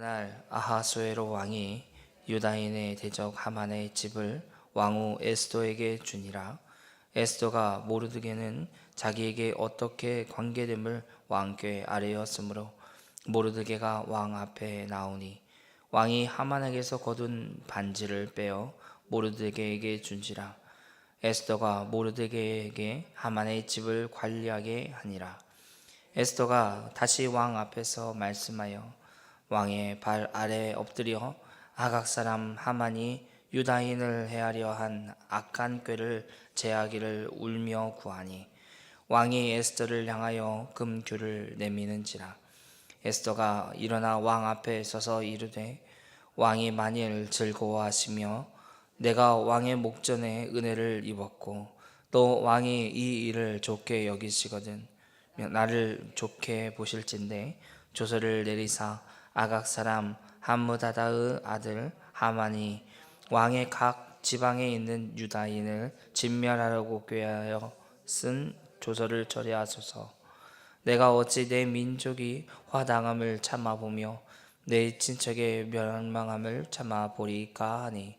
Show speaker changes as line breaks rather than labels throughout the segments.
그날 아하수에로 왕이 유다인의 대적 하만의 집을 왕후 에스도에게 주니라. 에스도가 모르드게는 자기에게 어떻게 관계됨을 왕께 아뢰었으므로 모르드게가 왕 앞에 나오니 왕이 하만에게서 거둔 반지를 빼어 모르드게에게 준지라. 에스더가 모르드게에게 하만의 집을 관리하게 하니라. 에스더가 다시 왕 앞에서 말씀하여 왕의 발 아래 엎드려 아각 사람 하만이 유다인을 해하려 한 악한 꾀를 제하기를 울며 구하니 왕이 에스더를 향하여 금규를 내미는지라. 에스더가 일어나 왕 앞에 서서 이르되 왕이 만일 즐거워하시며 내가 왕의 목전에 은혜를 입었고 또 왕이 이 일을 좋게 여기시거든 나를 좋게 보실진데 조서를 내리사 아각 사람 함무다다의 아들 하만이 왕의 각 지방에 있는 유다인을 진멸하려고 꾀하여 쓴 조서를 처리하소서. 내가 어찌 내 민족이 화당함을 참아보며 내 친척의 멸망함을 참아보리까 하니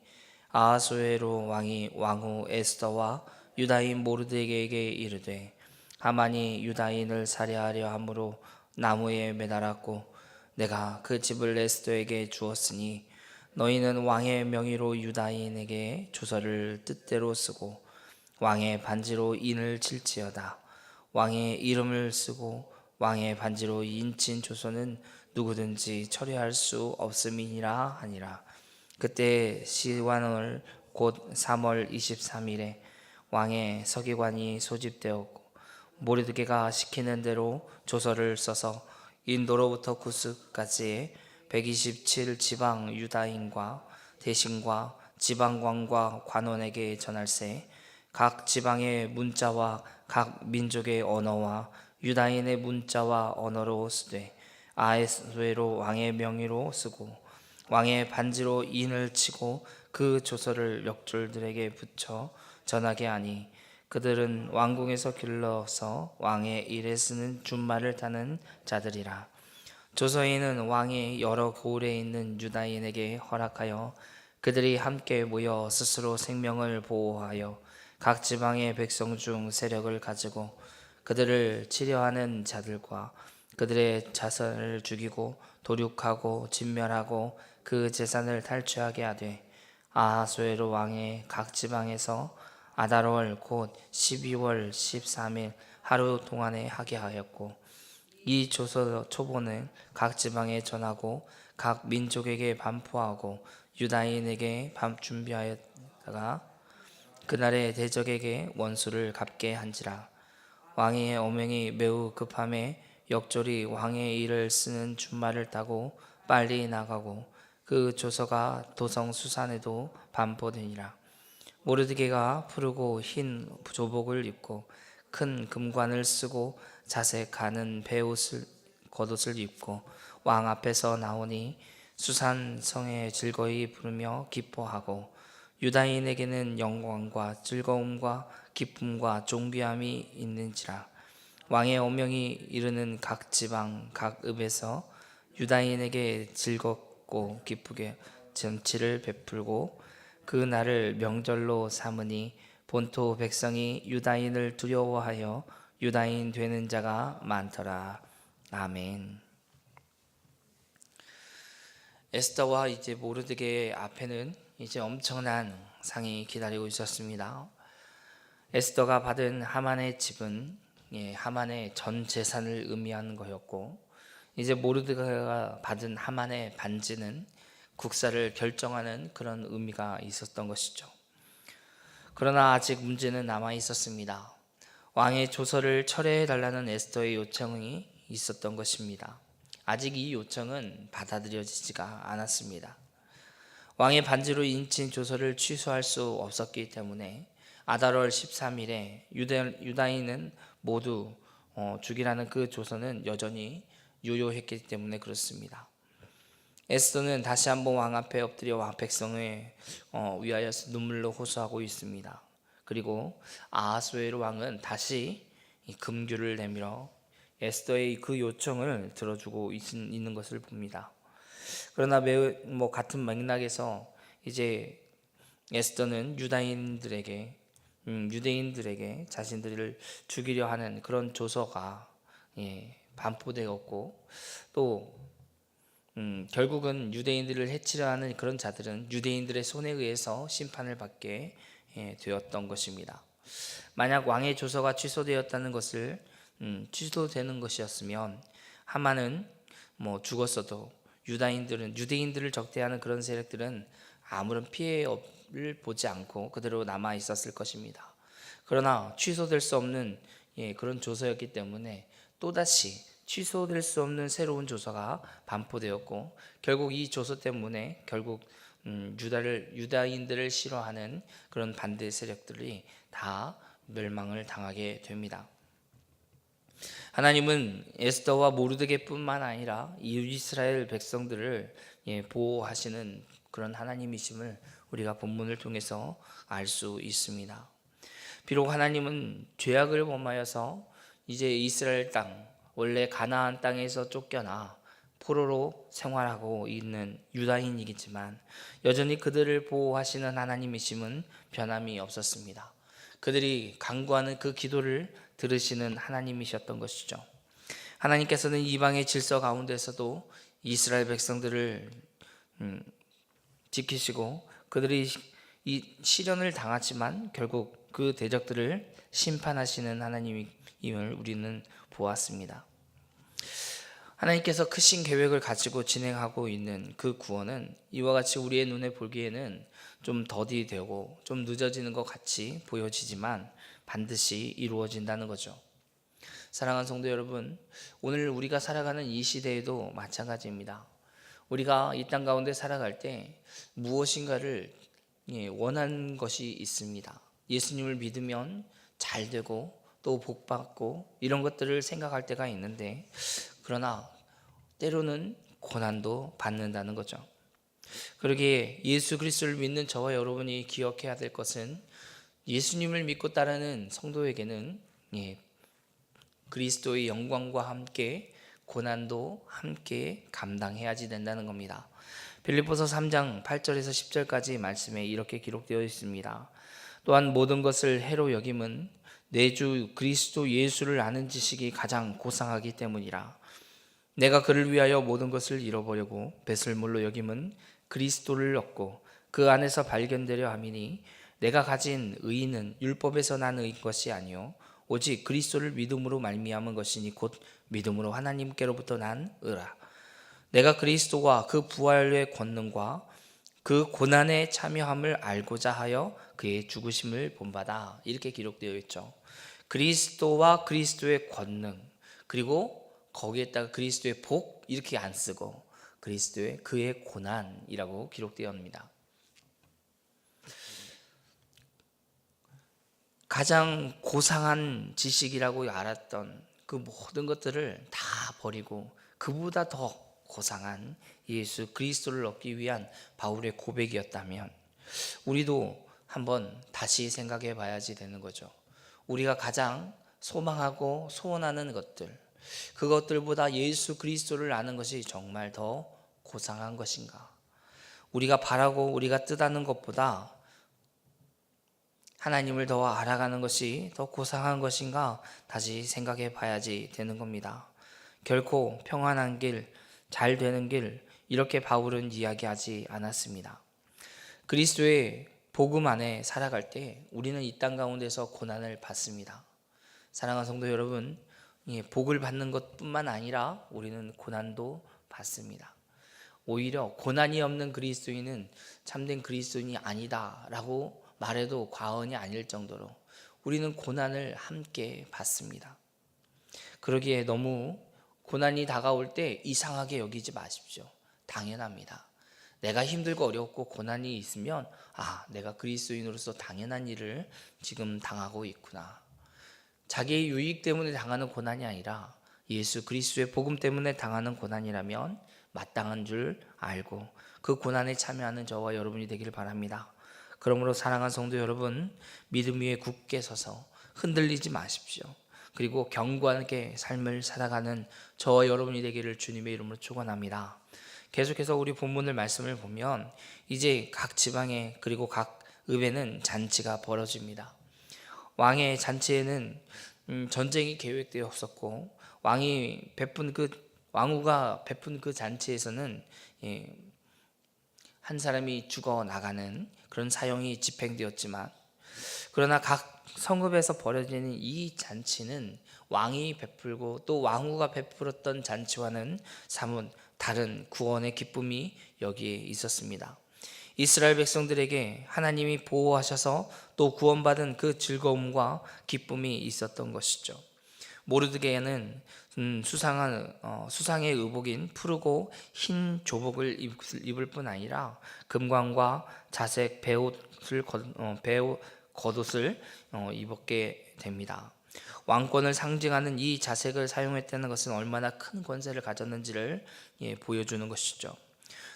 아하수에로 왕이 왕후 에스더와 유다인 모르드에게 이르되 하만이 유다인을 살해하려 함으로 나무에 매달았고 내가 그 집을 에스더에게 주었으니 너희는 왕의 명의로 유다인에게 조서를 뜻대로 쓰고 왕의 반지로 인을 칠지어다. 왕의 이름을 쓰고 왕의 반지로 인친 조서는 누구든지 처리할 수 없음이니라 하니라. 그때 시완월 곧 3월 23일에 왕의 서기관이 소집되었고 모르드게가 시키는 대로 조서를 써서 인도로부터 구스까지 127 지방 유다인과 대신과 지방관과 관원에게 전할세. 각 지방의 문자와 각 민족의 언어와 유다인의 문자와 언어로 쓰되 아에스웨로 왕의 명의로 쓰고 왕의 반지로 인을 치고 그 조서를 역졸들에게 붙여 전하게 하니 그들은 왕궁에서 길러서 왕의 일에 쓰는 준말을 타는 자들이라. 조서인은 왕이 여러 고을에 있는 유다인에게 허락하여 그들이 함께 모여 스스로 생명을 보호하여 각 지방의 백성 중 세력을 가지고 그들을 치려하는 자들과 그들의 자손을 죽이고 도륙하고 진멸하고 그 재산을 탈취하게 하되 아하수에로 왕의 각 지방에서 아달월 곧 12월 13일 하루 동안에 하게 하였고 이 조서 초본은 각 지방에 전하고 각 민족에게 반포하고 유다인에게 밤 준비하였다가 그날의 대적에게 원수를 갚게 한지라. 왕의 어명이 매우 급함에 역졸이 왕의 일을 쓰는 준말을 타고 빨리 나가고 그 조서가 도성 수산에도 반포되니라 모르드게가 푸르고 흰 조복을 입고 큰 금관을 쓰고 자색하는 배옷을 겉옷을 입고 왕 앞에서 나오니 수산 성에 즐거이 부르며 기뻐하고 유다인에게는 영광과 즐거움과 기쁨과 존귀함이 있는지라. 왕의 어명이 이르는 각 지방 각 읍에서 유다인에게 즐겁고 기쁘게 정치를 베풀고 그 날을 명절로 삼으니 본토 백성이 유다인을 두려워하여 유다인 되는 자가 많더라. 아멘. 에스더와 이제 모르드게 앞에는 이제 엄청난 상이 기다리고 있었습니다. 에스더가 받은 하만의 집은 예, 하만의 전 재산을 의미하는 거였고 이제 모르드게가 받은 하만의 반지는 국사를 결정하는 그런 의미가 있었던 것이죠. 그러나 아직 문제는 남아 있었습니다. 왕의 조서를 철회해 달라는 에스더의 요청이 있었던 것입니다. 아직 이 요청은 받아들여지지가 않았습니다. 왕의 반지로 인친 조서를 취소할 수 없었기 때문에 아달월 13일에 유다 인은 모두 어, 죽이라는 그 조서는 여전히 유효했기 때문에 그렇습니다. 에스더는 다시 한번 왕 앞에 엎드려 왕 백성을 어, 위하여 눈물로 호소하고 있습니다. 그리고 아하수에로 왕은 다시 이 금규를 내밀어 에스더의 그 요청을 들어주고 있는 것을 봅니다. 그러나 매우 뭐 같은 맥락에서 이제 에스더는 유다인들에게 음, 유대인들에게 자신들을 죽이려 하는 그런 조서가 예, 반포되었고 또 음, 결국은 유대인들을 해치려 하는 그런 자들은 유대인들의 손에 의해서 심판을 받게 예, 되었던 것입니다. 만약 왕의 조서가 취소되었다는 것을 음, 취소되는 것이었으면 하만은 뭐 죽었어도 유다인들은 유대인들을 적대하는 그런 세력들은 아무런 피해를 보지 않고 그대로 남아 있었을 것입니다. 그러나 취소될 수 없는 예, 그런 조서였기 때문에 또다시 취소될 수 없는 새로운 조서가 반포되었고 결국 이 조서 때문에 결국 음, 유다를 유다인들을 싫어하는 그런 반대 세력들이 다 멸망을 당하게 됩니다. 하나님은 에스더와 모르드게뿐만 아니라 이스라엘 백성들을 예, 보호하시는 그런 하나님이심을 우리가 본문을 통해서 알 수 있습니다. 비록 하나님은 죄악을 범하여서 이제 이스라엘 땅 원래 가나안 땅에서 쫓겨나 포로로 생활하고 있는 유다인이겠지만 여전히 그들을 보호하시는 하나님이심은 변함이 없었습니다. 그들이 간구하는 그 기도를 들으시는 하나님이셨던 것이죠. 하나님께서는 이방의 질서 가운데서도 이스라엘 백성들을 음, 지키시고 그들이 이 시련을 당하지만 결국 그 대적들을 심판하시는 하나님임을 우리는 보았습니다. 하나님께서 크신 계획을 가지고 진행하고 있는 그 구원은 이와 같이 우리의 눈에 보기에는 좀 더디되고 좀 늦어지는 것 같이 보여지지만 반드시 이루어진다는 거죠. 사랑하는 성도 여러분, 오늘 우리가 살아가는 이 시대에도 마찬가지입니다. 우리가 이 땅 가운데 살아갈 때 무엇인가를 예, 원하는 것이 있습니다. 예수님을 믿으면 잘 되고 또 복받고 이런 것들을 생각할 때가 있는데 그러나 때로는 고난도 받는다는 거죠. 그러기에 예수 그리스도를 믿는 저와 여러분이 기억해야 될 것은 예수님을 믿고 따르는 성도에게는 예, 그리스도의 영광과 함께 고난도 함께 감당해야지 된다는 겁니다. 빌립보서 3장 8절에서 10절까지 말씀에 이렇게 기록되어 있습니다. 또한 모든 것을 해로 여김은 내주 그리스도 예수를 아는 지식이 가장 고상하기 때문이라. 내가 그를 위하여 모든 것을 잃어버리고 배설물로 여김은 그리스도를 얻고 그 안에서 발견되려 함이니 내가 가진 의는 율법에서 난 의인 것이 아니요 오직 그리스도를 믿음으로 말미암은 것이니 곧 믿음으로 하나님께로부터 난 의라. 내가 그리스도와 그 부활의 권능과 그 고난에 참여함을 알고자 하여 그의 죽으심을 본받아 이렇게 기록되어 있죠. 그리스도와 그리스도의 권능 그리고 거기에다가 그리스도의 복 이렇게 안 쓰고 그리스도의 그의 고난이라고 기록되어옵니다. 가장 고상한 지식이라고 알았던 그 모든 것들을 다 버리고 그보다 더 고상한 예수 그리스도를 얻기 위한 바울의 고백이었다면 우리도 한번 다시 생각해 봐야지 되는 거죠. 우리가 가장 소망하고 소원하는 것들 그것들보다 예수 그리스도를 아는 것이 정말 더 고상한 것인가? 우리가 바라고 우리가 뜻하는 것보다 하나님을 더 알아가는 것이 더 고상한 것인가 다시 생각해 봐야지 되는 겁니다. 결코 평안한 길, 잘 되는 길, 이렇게 바울은 이야기하지 않았습니다. 그리스도의 복음 안에 살아갈 때 우리는 이 땅 가운데서 고난을 받습니다. 사랑하는 성도 여러분, 예, 복을 받는 것뿐만 아니라 우리는 고난도 받습니다. 오히려 고난이 없는 그리스도인은 참된 그리스도인이 아니다라고 말해도 과언이 아닐 정도로 우리는 고난을 함께 받습니다. 그러기에 너무 고난이 다가올 때 이상하게 여기지 마십시오. 당연합니다. 내가 힘들고 어렵고 고난이 있으면 아, 내가 그리스도인으로서 당연한 일을 지금 당하고 있구나. 자기의 유익 때문에 당하는 고난이 아니라 예수 그리스도의 복음 때문에 당하는 고난이라면 마땅한 줄 알고 그 고난에 참여하는 저와 여러분이 되기를 바랍니다. 그러므로 사랑하는 성도 여러분, 믿음 위에 굳게 서서 흔들리지 마십시오. 그리고 견고하게 삶을 살아가는 저와 여러분이 되기를 주님의 이름으로 축원합니다. 계속해서 우리 본문을 말씀을 보면 이제 각 지방에 그리고 각 읍에는 잔치가 벌어집니다. 왕의 잔치에는 음, 전쟁이 계획되어 없었고 왕이 베푼 그 왕후가 베푼 그 잔치에서는 예, 한 사람이 죽어 나가는 그런 사형이 집행되었지만 그러나 각 성읍에서 벌어지는 이 잔치는 왕이 베풀고 또 왕후가 베풀었던 잔치와는 사뭇 다른 구원의 기쁨이 여기에 있었습니다. 이스라엘 백성들에게 하나님이 보호하셔서 또 구원받은 그 즐거움과 기쁨이 있었던 것이죠. 모르드게는 음, 수상한 어, 수상의 의복인 푸르고 흰 조복을 입을, 뿐 아니라 금관과 자색 배옷을 겉, 어, 배옷 겉옷을 어, 입었게 됩니다. 왕권을 상징하는 이 자색을 사용했다는 것은 얼마나 큰 권세를 가졌는지를 예, 보여주는 것이죠.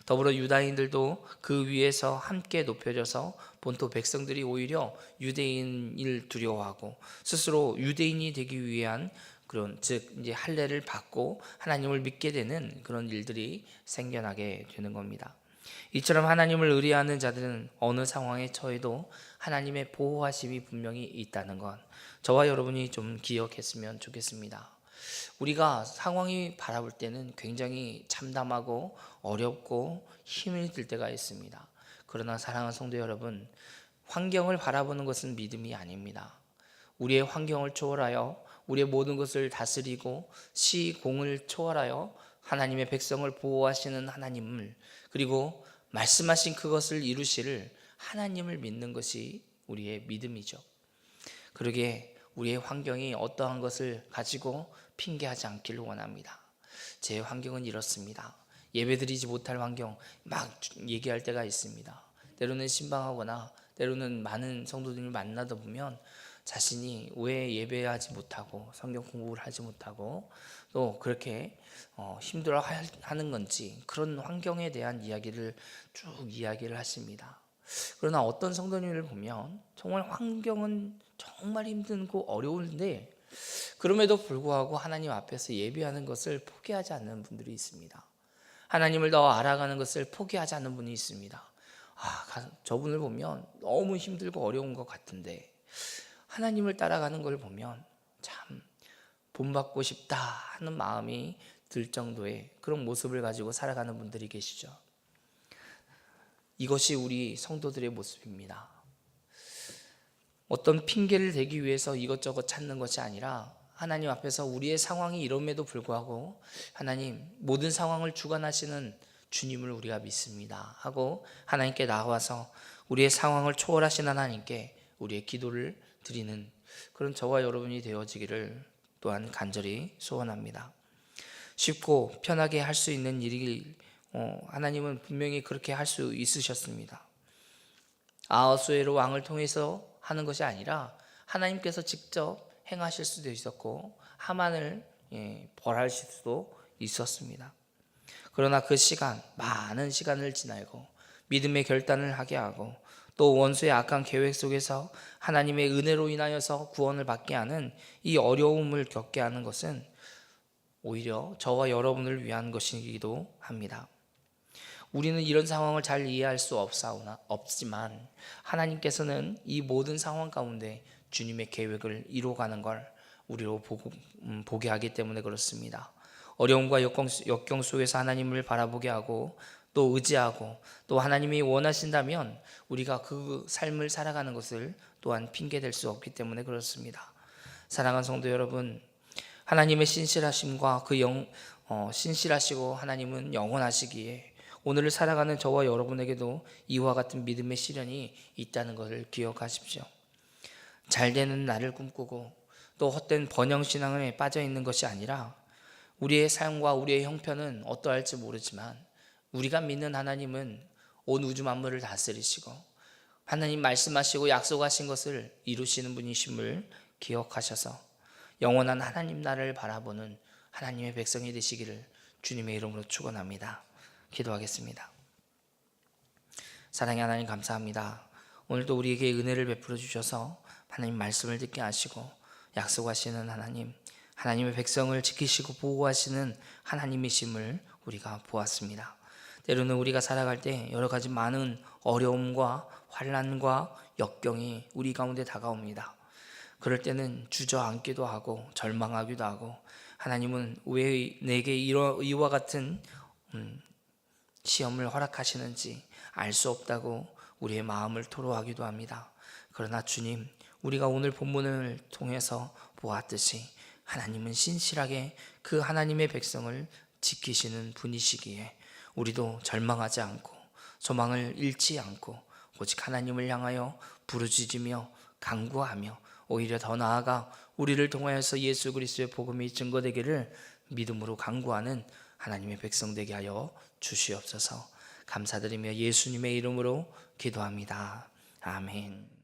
더불어 유다인들도 그 위에서 함께 높여져서 본토 백성들이 오히려 유대인을 두려워하고 스스로 유대인이 되기 위한 그런 즉 이제 할례를 받고 하나님을 믿게 되는 그런 일들이 생겨나게 되는 겁니다. 이처럼 하나님을 의뢰하는 자들은 어느 상황에 처해도 하나님의 보호하심이 분명히 있다는 것 저와 여러분이 좀 기억했으면 좋겠습니다. 우리가 상황이 바라볼 때는 굉장히 참담하고 어렵고 힘이 들 때가 있습니다. 그러나 사랑하는 성도 여러분, 환경을 바라보는 것은 믿음이 아닙니다. 우리의 환경을 초월하여 우리의 모든 것을 다스리고 시공을 초월하여 하나님의 백성을 보호하시는 하나님을 그리고 말씀하신 그것을 이루시를 하나님을 믿는 것이 우리의 믿음이죠. 그러기에 우리의 환경이 어떠한 것을 가지고 핑계하지 않기를 원합니다. 제 환경은 이렇습니다. 예배드리지 못할 환경 막 얘기할 때가 있습니다. 때로는 신방하거나 때로는 많은 성도들을 만나다 보면 자신이 왜 예배하지 못하고 성경 공부를 하지 못하고 또 그렇게 어, 힘들어 하는 건지 그런 환경에 대한 이야기를 쭉 이야기를 하십니다. 그러나 어떤 성도님을 보면 정말 환경은 정말 힘들고 어려운데 그럼에도 불구하고 하나님 앞에서 예배하는 것을 포기하지 않는 분들이 있습니다. 하나님을 더 알아가는 것을 포기하지 않는 분이 있습니다. 아, 저분을 보면 너무 힘들고 어려운 것 같은데 하나님을 따라가는 걸 보면 참 본받고 싶다 하는 마음이 들 정도의 그런 모습을 가지고 살아가는 분들이 계시죠. 이것이 우리 성도들의 모습입니다. 어떤 핑계를 대기 위해서 이것저것 찾는 것이 아니라 하나님 앞에서 우리의 상황이 이럼에도 불구하고 하나님 모든 상황을 주관하시는 주님을 우리가 믿습니다 하고 하나님께 나와서 우리의 상황을 초월하신 하나님께 우리의 기도를 드리는 그런 저와 여러분이 되어지기를 또한 간절히 소원합니다. 쉽고 편하게 할 수 있는 일이 어, 하나님은 분명히 그렇게 할 수 있으셨습니다. 아하수에로 왕을 통해서 하는 것이 아니라 하나님께서 직접 행하실 수도 있었고 하만을 예, 벌하실 수도 있었습니다. 그러나 그 시간 많은 시간을 지나고 믿음의 결단을 하게 하고 또 원수의 악한 계획 속에서 하나님의 은혜로 인하여서 구원을 받게 하는 이 어려움을 겪게 하는 것은 오히려 저와 여러분을 위한 것이기도 합니다. 우리는 이런 상황을 잘 이해할 수 없사오나 없지만 하나님께서는 이 모든 상황 가운데 주님의 계획을 이루어가는 걸 우리로 보고, 음, 보게 하기 때문에 그렇습니다. 어려움과 역경, 역경 속에서 하나님을 바라보게 하고 또 의지하고 또 하나님이 원하신다면 우리가 그 삶을 살아가는 것을 또한 핑계댈 수 없기 때문에 그렇습니다. 사랑하는 성도 여러분, 하나님의 신실하심과 그 영, 어, 신실하시고 하나님은 영원하시기에 오늘을 살아가는 저와 여러분에게도 이와 같은 믿음의 시련이 있다는 것을 기억하십시오. 잘 되는 나를 꿈꾸고 또 헛된 번영 신앙에 빠져 있는 것이 아니라 우리의 삶과 우리의 형편은 어떠할지 모르지만 우리가 믿는 하나님은 온 우주 만물을 다스리시고 하나님 말씀하시고 약속하신 것을 이루시는 분이심을 기억하셔서 영원한 하나님 나라를 바라보는 하나님의 백성이 되시기를 주님의 이름으로 축원합니다. 기도하겠습니다. 사랑의 하나님 감사합니다. 오늘도 우리에게 은혜를 베풀어 주셔서 하나님 말씀을 듣게 하시고 약속하시는 하나님, 하나님의 백성을 지키시고 보호하시는 하나님이심을 우리가 보았습니다. 때로는 우리가 살아갈 때 여러 가지 많은 어려움과 환란과 역경이 우리 가운데 다가옵니다. 그럴 때는 주저앉기도 하고 절망하기도 하고 하나님은 왜 내게 이와 같은 음, 시험을 허락하시는지 알 수 없다고 우리의 마음을 토로하기도 합니다. 그러나 주님, 우리가 오늘 본문을 통해서 보았듯이 하나님은 신실하게 그 하나님의 백성을 지키시는 분이시기에 우리도 절망하지 않고 소망을 잃지 않고 오직 하나님을 향하여 부르짖으며 간구하며 오히려 더 나아가 우리를 통하여서 예수 그리스도의 복음이 증거되기를 믿음으로 간구하는 하나님의 백성 되게 하여 주시옵소서. 감사드리며 예수님의 이름으로 기도합니다. 아멘.